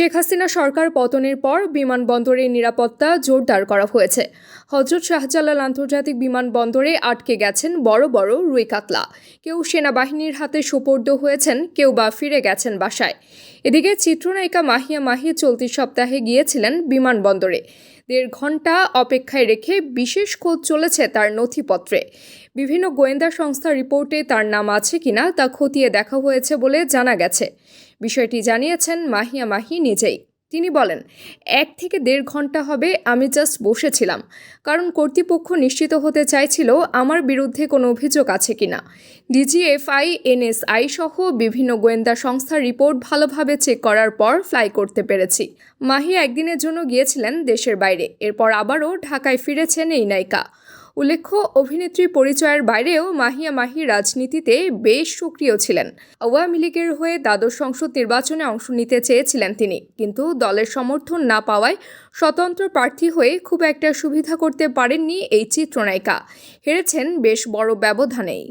শেখ হাসিনা সরকার পতনের পর বিমানবন্দরের নিরাপত্তা জোরদার করা হয়েছে। হজরত শাহজালাল আন্তর্জাতিক বিমানবন্দরে আটকে গেছেন বড় বড় রুই কাতলা। কেউ সেনাবাহিনীর হাতে সোপর্দ হয়েছেন, কেউ বা ফিরে গেছেন বাসায়। এদিকে চিত্রনায়িকা মাহিয়া মাহি চলতি সপ্তাহে গিয়েছিলেন বিমানবন্দরে। দেড় ঘণ্টা অপেক্ষায় রেখে বিশেষ খোঁজ চলেছে তার নথিপত্রে। বিভিন্ন গোয়েন্দা সংস্থার রিপোর্টে তার নাম আছে কিনা তা খতিয়ে দেখা হয়েছে বলে জানা গেছে। বিষয়টি জানিয়েছেন মাহিয়া মাহি নিজেই। তিনি বলেন, এক থেকে দেড় ঘণ্টা হবে, আমি জাস্ট বসেছিলাম। কারণ কর্তৃপক্ষ নিশ্চিত হতে চাইছিল আমার বিরুদ্ধে কোনো অভিযোগ আছে কিনা। ডিজিএফআই, এনএসআই সহ বিভিন্ন গোয়েন্দা সংস্থার রিপোর্ট ভালোভাবে চেক করার পর ফ্লাই করতে পেরেছি। মাহি একদিনের জন্য গিয়েছিলেন দেশের বাইরে। এরপর আবারও ঢাকায় ফিরেছেন এই নায়িকা। উল্লেখ্য, অভিনেত্রী পরিচয়ের বাইরেও মাহিয়া মাহি রাজনীতিতে বেশ সক্রিয় ছিলেন। আওয়ামী লীগের হয়ে দ্বাদশ সংসদ নির্বাচনে অংশ নিতে চেয়েছিলেন তিনি। কিন্তু দলের সমর্থন না পাওয়ায় স্বতন্ত্র প্রার্থী হয়ে খুব একটা সুবিধা করতে পারেননি এই চিত্রনায়িকা। হেরেছেন বেশ বড় ব্যবধানেই।